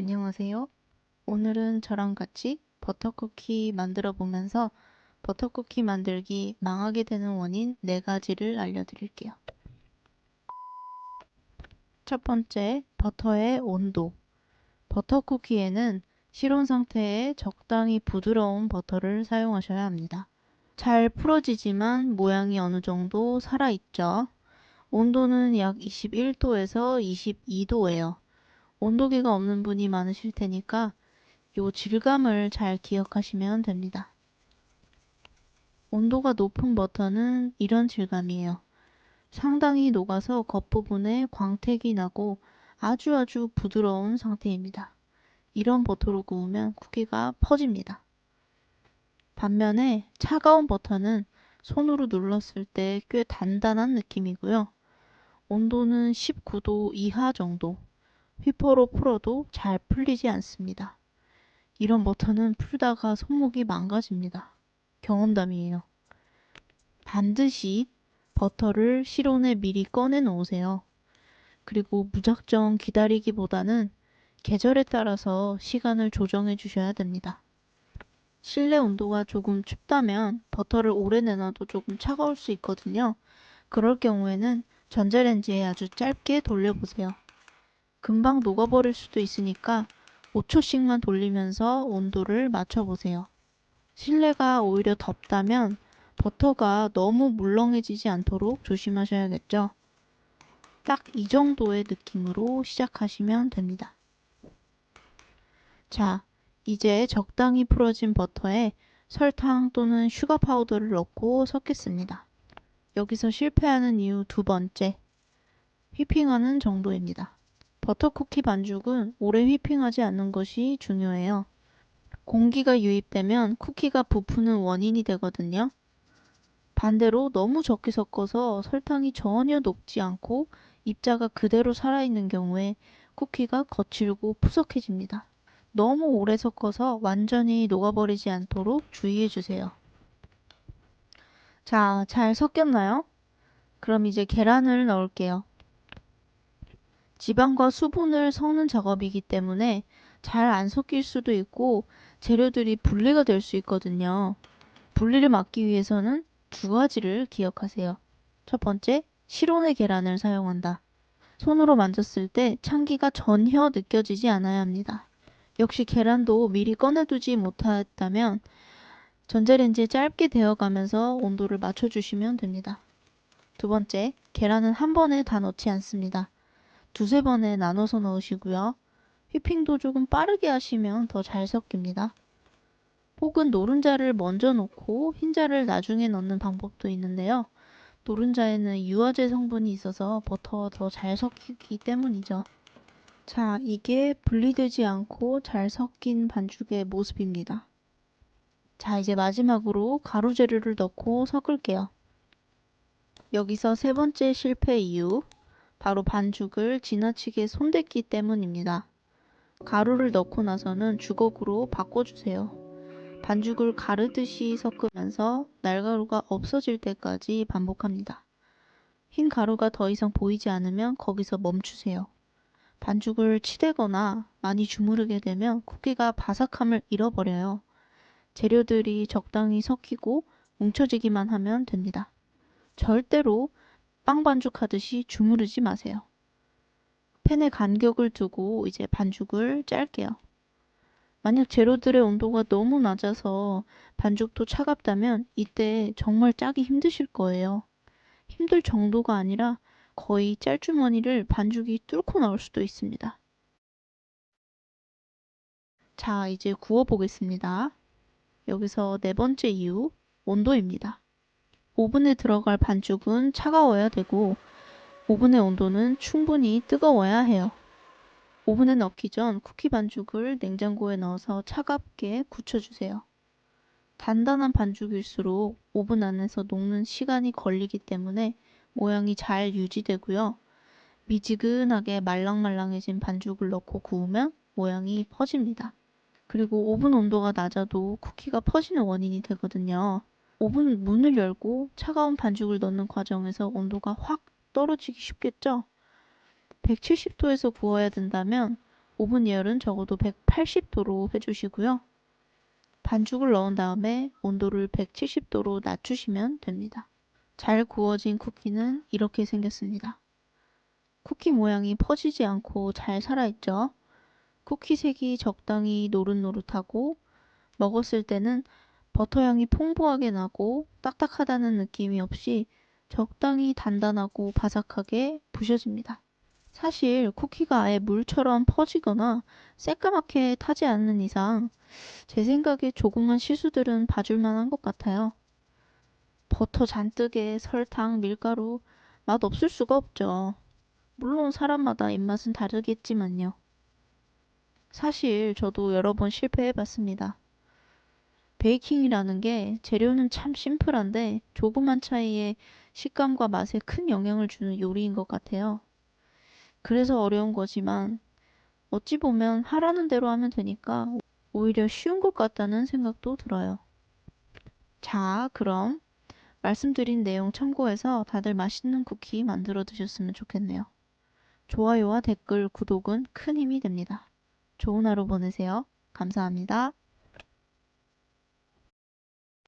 안녕하세요. 오늘은 저랑 같이 버터쿠키 만들어 보면서 버터쿠키 만들기 망하게 되는 원인 4가지를 알려드릴게요. 첫 번째, 버터의 온도. 버터쿠키에는 실온 상태에 적당히 부드러운 버터를 사용하셔야 합니다. 잘 풀어지지만 모양이 어느 정도 살아있죠. 온도는 약 21도에서 22도예요. 온도계가 없는 분이 많으실 테니까 요 질감을 잘 기억하시면 됩니다. 온도가 높은 버터는 이런 질감이에요. 상당히 녹아서 겉부분에 광택이 나고 아주 아주 부드러운 상태입니다. 이런 버터로 구우면 쿠키가 퍼집니다. 반면에 차가운 버터는 손으로 눌렀을 때 꽤 단단한 느낌이고요. 온도는 19도 이하 정도. 휘퍼로 풀어도 잘 풀리지 않습니다. 이런 버터는 풀다가 손목이 망가집니다. 경험담이에요. 반드시 버터를 실온에 미리 꺼내 놓으세요. 그리고 무작정 기다리기보다는 계절에 따라서 시간을 조정해 주셔야 됩니다. 실내 온도가 조금 춥다면 버터를 오래 내놔도 조금 차가울 수 있거든요. 그럴 경우에는 전자레인지에 아주 짧게 돌려보세요. 금방 녹아버릴 수도 있으니까 5초씩만 돌리면서 온도를 맞춰보세요. 실내가 오히려 덥다면 버터가 너무 물렁해지지 않도록 조심하셔야겠죠. 딱 이 정도의 느낌으로 시작하시면 됩니다. 자, 이제 적당히 풀어진 버터에 설탕 또는 슈가 파우더를 넣고 섞겠습니다. 여기서 실패하는 이유 두 번째, 휘핑하는 정도입니다. 버터쿠키 반죽은 오래 휘핑하지 않는 것이 중요해요. 공기가 유입되면 쿠키가 부푸는 원인이 되거든요. 반대로 너무 적게 섞어서 설탕이 전혀 녹지 않고 입자가 그대로 살아있는 경우에 쿠키가 거칠고 푸석해집니다. 너무 오래 섞어서 완전히 녹아버리지 않도록 주의해 주세요. 자, 잘 섞였나요? 그럼 이제 계란을 넣을게요. 지방과 수분을 섞는 작업이기 때문에 잘 안 섞일 수도 있고 재료들이 분리가 될 수 있거든요. 분리를 막기 위해서는 두 가지를 기억하세요. 첫 번째, 실온의 계란을 사용한다. 손으로 만졌을 때 찬기가 전혀 느껴지지 않아야 합니다. 역시 계란도 미리 꺼내두지 못했다면 전자레인지에 짧게 데워가면서 온도를 맞춰주시면 됩니다. 두 번째, 계란은 한 번에 다 넣지 않습니다. 두세 번에 나눠서 넣으시고요. 휘핑도 조금 빠르게 하시면 더 잘 섞입니다. 혹은 노른자를 먼저 넣고 흰자를 나중에 넣는 방법도 있는데요. 노른자에는 유화제 성분이 있어서 버터가 더 잘 섞이기 때문이죠. 자, 이게 분리되지 않고 잘 섞인 반죽의 모습입니다. 자, 이제 마지막으로 가루 재료를 넣고 섞을게요. 여기서 세 번째 실패 이유, 바로 반죽을 지나치게 손댔기 때문입니다. 가루를 넣고 나서는 주걱으로 바꿔주세요. 반죽을 가르듯이 섞으면서 날가루가 없어질 때까지 반복합니다. 흰 가루가 더 이상 보이지 않으면 거기서 멈추세요. 반죽을 치대거나 많이 주무르게 되면 쿠키가 바삭함을 잃어버려요. 재료들이 적당히 섞이고 뭉쳐지기만 하면 됩니다. 절대로 빵 반죽하듯이 주무르지 마세요. 팬에 간격을 두고 이제 반죽을 짤게요. 만약 재료들의 온도가 너무 낮아서 반죽도 차갑다면 이때 정말 짜기 힘드실 거예요. 힘들 정도가 아니라 거의 짤주머니를 반죽이 뚫고 나올 수도 있습니다. 자, 이제 구워 보겠습니다. 여기서 네 번째 이유, 온도입니다. 오븐에 들어갈 반죽은 차가워야 되고 오븐의 온도는 충분히 뜨거워야 해요. 오븐에 넣기 전 쿠키 반죽을 냉장고에 넣어서 차갑게 굳혀주세요. 단단한 반죽일수록 오븐 안에서 녹는 시간이 걸리기 때문에 모양이 잘 유지되고요. 미지근하게 말랑말랑해진 반죽을 넣고 구우면 모양이 퍼집니다. 그리고 오븐 온도가 낮아도 쿠키가 퍼지는 원인이 되거든요. 오븐 문을 열고 차가운 반죽을 넣는 과정에서 온도가 확 떨어지기 쉽겠죠? 170도에서 구워야 된다면 오븐 예열은 적어도 180도로 해주시고요. 반죽을 넣은 다음에 온도를 170도로 낮추시면 됩니다. 잘 구워진 쿠키는 이렇게 생겼습니다. 쿠키 모양이 퍼지지 않고 잘 살아있죠? 쿠키 색이 적당히 노릇노릇하고 먹었을 때는 버터 향이 풍부하게 나고 딱딱하다는 느낌이 없이 적당히 단단하고 바삭하게 부셔집니다. 사실 쿠키가 아예 물처럼 퍼지거나 새까맣게 타지 않는 이상 제 생각에 조그만 실수들은 봐줄 만한 것 같아요. 버터 잔뜩에 설탕, 밀가루 맛 없을 수가 없죠. 물론 사람마다 입맛은 다르겠지만요. 사실 저도 여러 번 실패해 봤습니다. 베이킹이라는 게 재료는 참 심플한데 조그만 차이에 식감과 맛에 큰 영향을 주는 요리인 것 같아요. 그래서 어려운 거지만 어찌 보면 하라는 대로 하면 되니까 오히려 쉬운 것 같다는 생각도 들어요. 자, 그럼 말씀드린 내용 참고해서 다들 맛있는 쿠키 만들어 드셨으면 좋겠네요. 좋아요와 댓글, 구독은 큰 힘이 됩니다. 좋은 하루 보내세요. 감사합니다.